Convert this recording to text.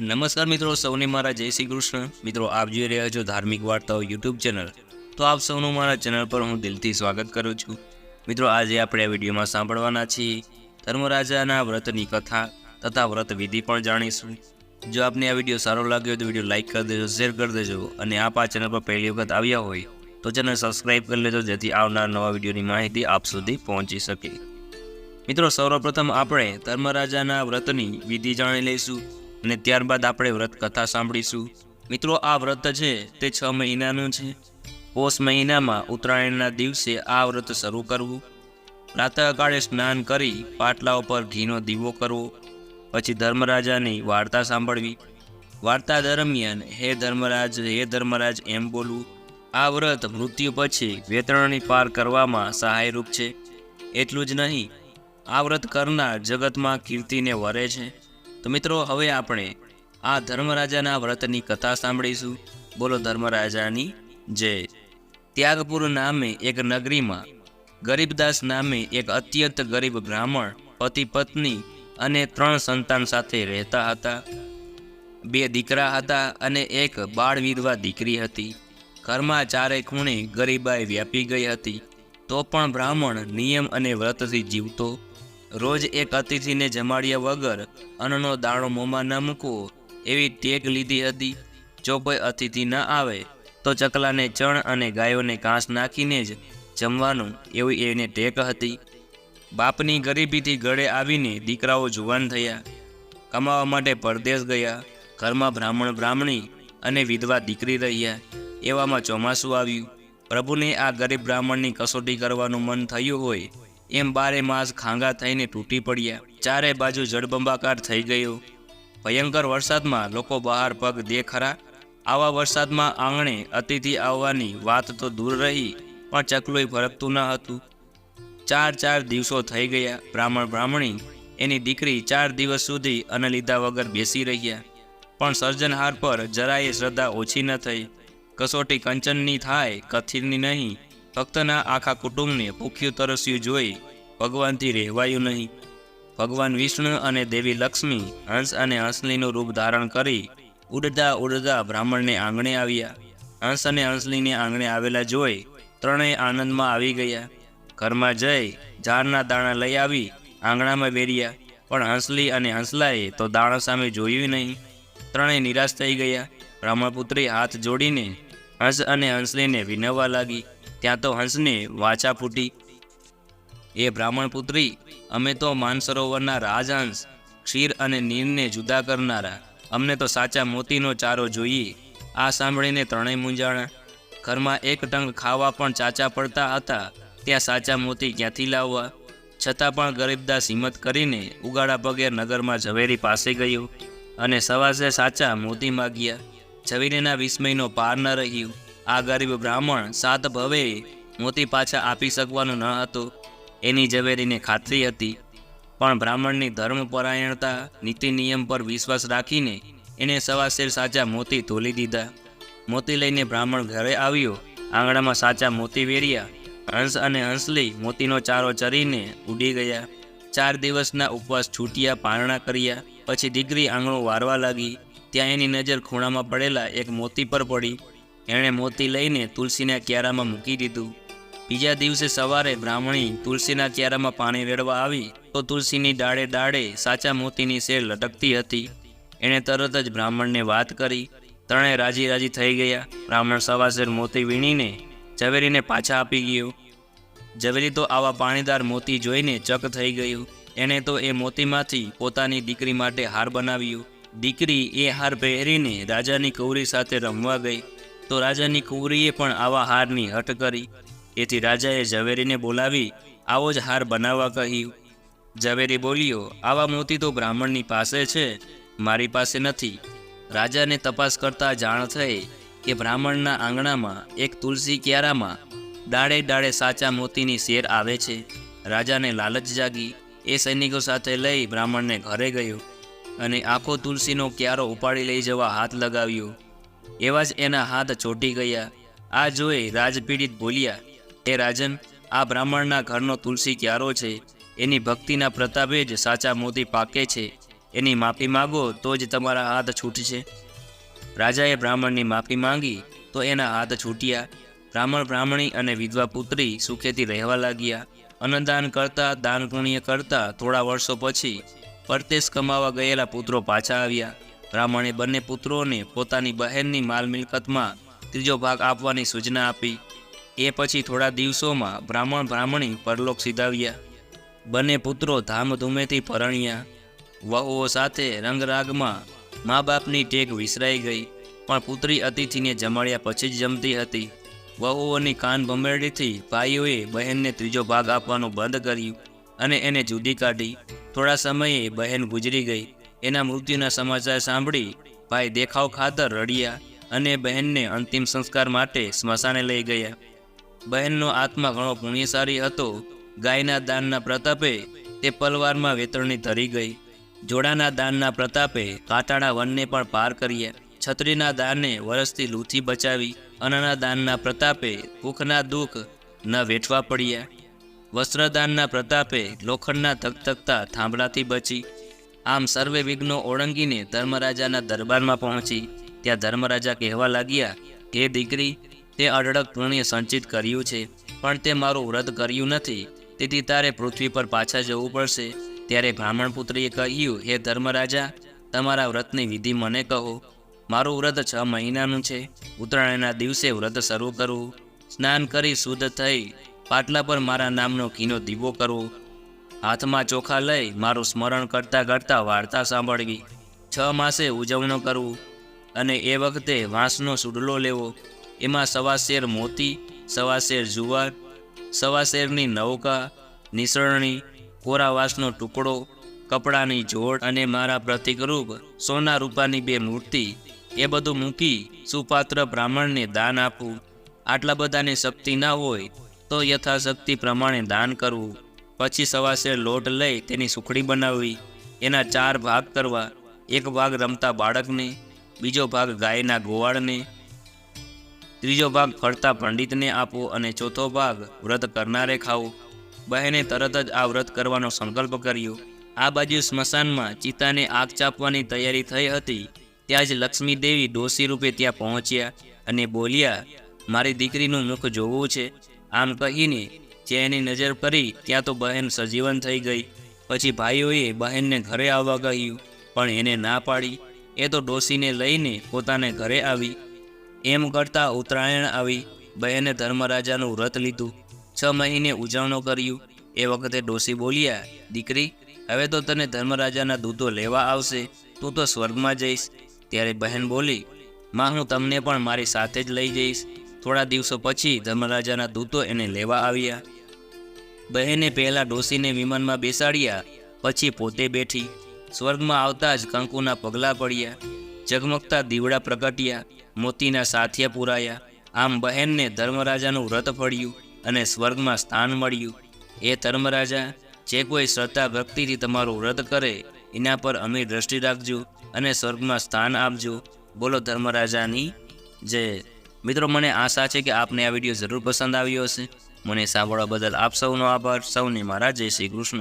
નમસ્કાર મિત્રો, સૌને મારા જય શ્રી કૃષ્ણ. મિત્રો, આપ જોઈ રહ્યા છો ધાર્મિક વાર્તાઓ યુટ્યુબ ચેનલ. તો આપ સૌનું મારા ચેનલ પર હું દિલથી સ્વાગત કરું છું. મિત્રો, આજે આપણે આ વિડીયોમાં સાંભળવાના છીએ ધર્મરાજાના વ્રતની કથા તથા વ્રત વિધિ પણ જાણીશું. જો આપને આ વીડિયો સારો લાગ્યો તો વીડિયો લાઇક કરી દેજો, શેર કરી દેજો અને આપ આ ચેનલ પર પહેલી વખત આવ્યા હોય તો ચેનલ સબસ્ક્રાઈબ કરી લેજો જેથી આવનાર નવા વિડીયોની માહિતી આપ સુધી પહોંચી શકે. મિત્રો સૌપ્રથમ આપણે ધર્મરાજાના વ્રતની વિધિ જાણી લઈશું. અને ત્યારબાદ આપણે વ્રત કથા સાંભળીશું. મિત્રો, આ વ્રત છે, તે છ મહિનાનું છે. પોષ મહિનામાં ઉત્તરાયણના દિવસે આ વ્રત શરૂ કરવું. પ્રાતઃકાળે સ્નાન કરી પાટલા ઉપર ઘીનો દીવો કરવો. પછી ધર્મરાજાની વાર્તા સાંભળવી. વાર્તા દરમિયાન, હે ધર્મરાજ હે ધર્મરાજ એમ બોલવું. આ વ્રત મૃત્યુ પછી વેતરણની પાર કરવામાં સહાયરૂપ છે. એટલું જ નહીં, આ વ્રત કરનાર જગતમાં કીર્તિને વરે છે. તો મિત્રો, હવે આપણે આ ધર્મરાજાના વ્રતની કથા સાંભળીશું. બોલો ધર્મરાજાની જય. ત્યાગપુર નામે એક નગરીમાં ગરીબદાસ નામે એક અત્યંત ગરીબ બ્રાહ્મણ પતિ પત્ની અને ત્રણ સંતાન સાથે રહેતા હતા. બે દીકરા હતા અને એક બાળ વિધવા દીકરી હતી. ઘરમાં ચારે ખૂણે ગરીબાઈ વ્યાપી ગઈ હતી. તો પણ બ્રાહ્મણ નિયમ અને વ્રતથી જીવતો રોજ એક અતિથિને જમાડ્યા વગર અન્નનો દાણો મોંમાં ન મૂકવો, એવી ટેક લીધી હતી. જો કોઈ અતિથિ ન આવે, તો ચકલાને ચણ અને ગાયોને ઘાસ નાખીને જ જમવાનું એવી એને ટેક હતી. બાપની ગરીબીથી ગળે આવીને દીકરાઓ જુવાન થયા. કમાવા માટે પરદેશ ગયા. ઘરમાં બ્રાહ્મણ બ્રાહ્મણી અને વિધવા દીકરી રહ્યા. એવામાં ચોમાસું આવ્યું. પ્રભુને આ ગરીબ બ્રાહ્મણની કસોટી કરવાનું મન થયું હોય એમ બારે માસ ખાંગા થઈને તૂટી પડ્યા. ચારે બાજુ જળબંબાકાર થઈ ગયો. ભયંકર વરસાદમાં લોકો બહાર પગ દે ખરા. આવા વરસાદમાં આંગણે અતિથિ આવવાની વાત તો દૂર રહી, પણ ચકલોય ફરકતું ન હતું. ચાર ચાર દિવસો થઈ ગયા. બ્રાહ્મણ બ્રાહ્મણી એની દીકરી ચાર દિવસ સુધી અન્ન લીધા વગર બેસી રહ્યા. પણ સર્જનહાર પર જરાય શ્રદ્ધા ઓછી ન થઈ. કસોટી કંચનની થાય, કથિરની નહીં. ભક્તના આખા કુટુંબને ભૂખ્યું તરસ્યું જોઈ ભગવાનથી રહેવાયું નહીં. ભગવાન વિષ્ણુ અને દેવી લક્ષ્મી, હંસ અને હંસલીનું રૂપ ધારણ કરી ઉડતા ઉડતા બ્રાહ્મણને આંગણે આવ્યા. હંસ અને હંસલીને આંગણે આવેલા જોઈ ત્રણેય આનંદમાં આવી ગયા. ઘરમાં જઈ ઝાડના દાણા લઈ આવી આંગણામાં વેર્યા પણ હંસલી અને હંસલાએ તો દાણા સામે જોયું નહીં. ત્રણેય નિરાશ થઈ ગયા. બ્રાહ્મણપુત્રી હાથ જોડીને હંસ અને હંસલીને વિનવવા લાગી. ત્યાં તો હંસને વાચા ફૂટી. એ બ્રાહ્મણ પુત્રી, અમે તો માનસરોવરના રાજહંસ, ક્ષીર અને નીરને જુદા કરનારા. અમને તો સાચા મોતીનો ચારો જોઈએ. આ સાંભળીને ત્રણેય મૂંઝાણા. ઘરમાં એક ટંગ ખાવા પણ ચાચા પડતા હતા. ત્યાં સાચા મોતી ક્યાંથી લાવવા? છતાં પણ ગરીબદાસ હિંમત કરીને ઉગાડા પગે નગરમાં ઝવેરી પાસે ગયો અને સવાસે સાચા મોતી માગ્યા. ઝવેરીના વિસ્મયનો પાર ન રહ્યું. આ ગરીબ બ્રાહ્મણ સાત ભવે મોતી પાછા આપી શકવાનું ન હતું. એની ઝવેરીને ખાતરી હતી. પણ બ્રાહ્મણની ધર્મપરાયણતા, નીતિ નિયમ પર વિશ્વાસ રાખીને એણે સવાસેર સાચા મોતી ધોલી દીધા. મોતી લઈને બ્રાહ્મણ ઘરે આવ્યો. આંગણામાં સાચા મોતી વેર્યા. હંસ અને હંસલી મોતીનો ચારો ચરીને ઉડી ગયા. ચાર દિવસના ઉપવાસ છૂટ્યા, પારણા કર્યા. પછી દીકરી આંગણું વારવા લાગી. ત્યાં એની નજર ખૂણામાં પડેલા એક મોતી પર પડી. એણે મોતી લઈને તુલસીના ક્યારામાં મૂકી દીધું. બીજા દિવસે સવારે બ્રાહ્મણી તુલસીના ક્યારામાં પાણી રેડવા આવી તો તુલસીની ડાળે ડાળે સાચા મોતીની શેર લટકતી હતી. એણે તરત જ બ્રાહ્મણને વાત કરી. ત્રણેય રાજી રાજી થઈ ગયા. બ્રાહ્મણ સવાસેર મોતી વીણીને ઝવેરીને પાછા આપી ગયો. ઝવેરી તો આવા પાણીદાર મોતી જોઈને ચક થઈ ગયું. એણે તો એ મોતીમાંથી પોતાની દીકરી માટે હાર બનાવ્યો. દીકરી એ હાર પહેરીને રાજાની કૌરી સાથે રમવા ગઈ. તો રાજાની કુંવરીએ પણ આવા હારની હટ કરી. એથી રાજાએ ઝવેરીને બોલાવી, આવો જ હાર બનાવવા કહ્યું. ઝવેરી બોલ્યો, આવા મોતી તો બ્રાહ્મણની પાસે છે, મારી પાસે નથી. રાજાને તપાસ કરતા જાણ થઈ કે બ્રાહ્મણના આંગણામાં એક તુલસી ક્યારામાં ડાળે ડાળે સાચા મોતીની શેર આવે છે. રાજાને લાલચ જાગી, એ સૈનિકો સાથે લઈ બ્રાહ્મણને ઘરે ગયો અને આખો તુલસીનો ક્યારો ઉપાડી લઈ જવા હાથ લગાવ્યો. એવા જ એના હાથ ચોંટી ગયા. આ જોઈ રાજપીડિત બોલ્યા એ રાજન, આ બ્રાહ્મણના ઘરનો તુલસી ક્યારો છે? એની ભક્તિના પ્રતાપે જ સાચા મોતી પાકે છે. એની માફી માગો તો જ તમારા હાથ છૂટશે. રાજાએ બ્રાહ્મણની માફી માંગી તો એના હાથ છૂટ્યા. બ્રાહ્મણ બ્રાહ્મણી અને વિધવા પુત્રી સુખેથી રહેવા લાગ્યા. અન્નદાન કરતા, દાન પુણ્ય કરતા થોડા વર્ષો પછી પરદેશ કમાવા ગયેલા પુત્રો પાછા આવ્યા. બ્રાહ્મણે બંને પુત્રોને પોતાની બહેનની માલ મિલકતમાં ત્રીજો ભાગ આપવાની સૂચના આપી. એ પછી થોડા દિવસોમાં બ્રાહ્મણ બ્રાહ્મણી પરલોક સીધાવ્યા. બંને પુત્રો ધામધૂમેથી પરણ્યા. વહુઓ સાથે રંગરાગમાં મા બાપની ટેક વિસરાઈ ગઈ, પણ પુત્રી અતિથિને જમાડ્યા પછી જ જમતી હતી. વહુઓની કાન ભંભેરડીથી ભાઈઓએ બહેનને ત્રીજો ભાગ આપવાનું બંધ કર્યું અને એને જુદી કાઢી. થોડા સમયે બહેન ગુજરી ગઈ. એના મૃત્યુના સમાચાર સાંભળી ભાઈ દેખાવ ખાતર રડ્યા અને બહેનને અંતિમ સંસ્કાર માટે સ્મશાને લઈ ગયા. બહેનનો આત્મા ઘણો પુણ્યશાળી હતો. ગાયના દાનના પ્રતાપે તે પલવારમાં વેતરણી ધરી ગઈ. જોડાના દાનના પ્રતાપે કાંટાળા વનને પણ પાર કર્યા. છત્રીના દાને વરસથી લૂથી બચાવી અન્નના દાનના પ્રતાપે ભૂખના દુઃખ ન વેઠવા પડ્યા. વસ્ત્રદાનના પ્રતાપે લોખંડના ધકધકતા થાંભલાથી બચી. આમ સર્વે વિઘ્નો ઓળંગીને ધર્મરાજાના દરબારમાં પહોંચી. ત્યાં ધર્મરાજા કહેવા લાગ્યા, હે દીકરી, તે અઢળક પુણ્ય સંચિત કર્યું છે, પણ તે મારું વ્રત કર્યું નથી. તેથી તારે પૃથ્વી પર પાછા જવું પડશે. ત્યારે બ્રાહ્મણ પુત્રીએ કહ્યું, હે ધર્મરાજા, તમારા વ્રતની વિધિ મને કહો. મારું વ્રત છ મહિનાનું છે. ઉત્તરાયણના દિવસે વ્રત શરૂ કરવું સ્નાન કરી શુદ્ધ થઈ. પાટલા પર મારા નામનો ઘીનો દીવો કરવો હાથમાં ચોખા લઈ મારું સ્મરણ કરતાં કરતાં વાર્તા સાંભળવી. છ માસે ઉજવણો કરવું અને એ વખતે વાંસનો સુડલો લેવો. એમાં સવા શેર મોતી, સવા શેર જુવાર, સવા શેરની નૌકા, નિસરણી, કોરા વાંસનો ટુકડો, કપડાની જોડ અને મારા પ્રતિકરૂપ સોના રૂપાની બે મૂર્તિ. એ બધું મૂકી સુપાત્ર બ્રાહ્મણને દાન આપવું આટલા બધાની શક્તિ ના હોય તો યથાશક્તિ પ્રમાણે દાન કરવું. પછી સવાસે લોટ લઈ તેની સુખડી બનાવવી એના ચાર ભાગ કરવા. એક ભાગ રમતા બાળકને, બીજો ભાગ ગાયના ગોવાળને, ત્રીજો ભાગ ફરતા પંડિતને આપો અને ચોથો ભાગ વ્રત કરનારે ખાવો બહેને તરત જ આ વ્રત કરવાનો સંકલ્પ કર્યો. આ બાજુ સ્મશાનમાં ચિતાને આગ ચાપવાની તૈયારી થઈ હતી. ત્યાં જ લક્ષ્મી દેવી ડોસી રૂપે ત્યાં પહોંચ્યા અને બોલ્યા, મારી દીકરીનું મુખ જોવું છે. આમ કહીને જે એની નજર પડી ત્યાં તો બહેન સજીવન થઈ ગઈ. પછી ભાઈઓએ બહેનને ઘરે આવવા કહ્યું, પણ એને ના પાડી. એ તો ડોસીને લઈને પોતાને ઘરે આવી. એમ કરતાં ઉત્તરાયણ આવી. બહેને ધર્મરાજાનું વ્રત લીધું. છ મહિને ઉજવણો કર્યું. એ વખતે ડોસી બોલ્યા, દીકરી, હવે તો તને ધર્મરાજાના દૂતો લેવા આવશે. તું તો સ્વર્ગમાં જઈશ. ત્યારે બહેન બોલી, માં, હું તમને પણ મારી સાથે જ લઈ જઈશ. થોડા દિવસો પછી ધર્મરાજાના દૂતો એને લેવા આવ્યા. બહેને પહેલાં ડોસીને વિમાનમાં બેસાડ્યા, પછી પોતે બેઠી. સ્વર્ગમાં આવતા જ કંકુના પગલાં પડ્યા, ઝગમગતા દીવડા પ્રગટ્યા, મોતીના સાથિયા પુરાયા. આમ બહેનને ધર્મરાજાનું વ્રત ફળ્યું અને સ્વર્ગમાં સ્થાન મળ્યું. એ ધર્મરાજા, જે કોઈ શ્રદ્ધા ભક્તિથી તમારું વ્રત કરે, એના પર અમે દ્રષ્ટિ રાખજો અને સ્વર્ગમાં સ્થાન આપજો. બોલો ધર્મરાજાની જય મિત્રો, મને આશા છે કે આપને આ વીડિયો જરૂર પસંદ આવ્યો હશે. મને સાંભળવા બદલ આપ સૌનો આભાર. સૌને મારા, જય શ્રી કૃષ્ણ.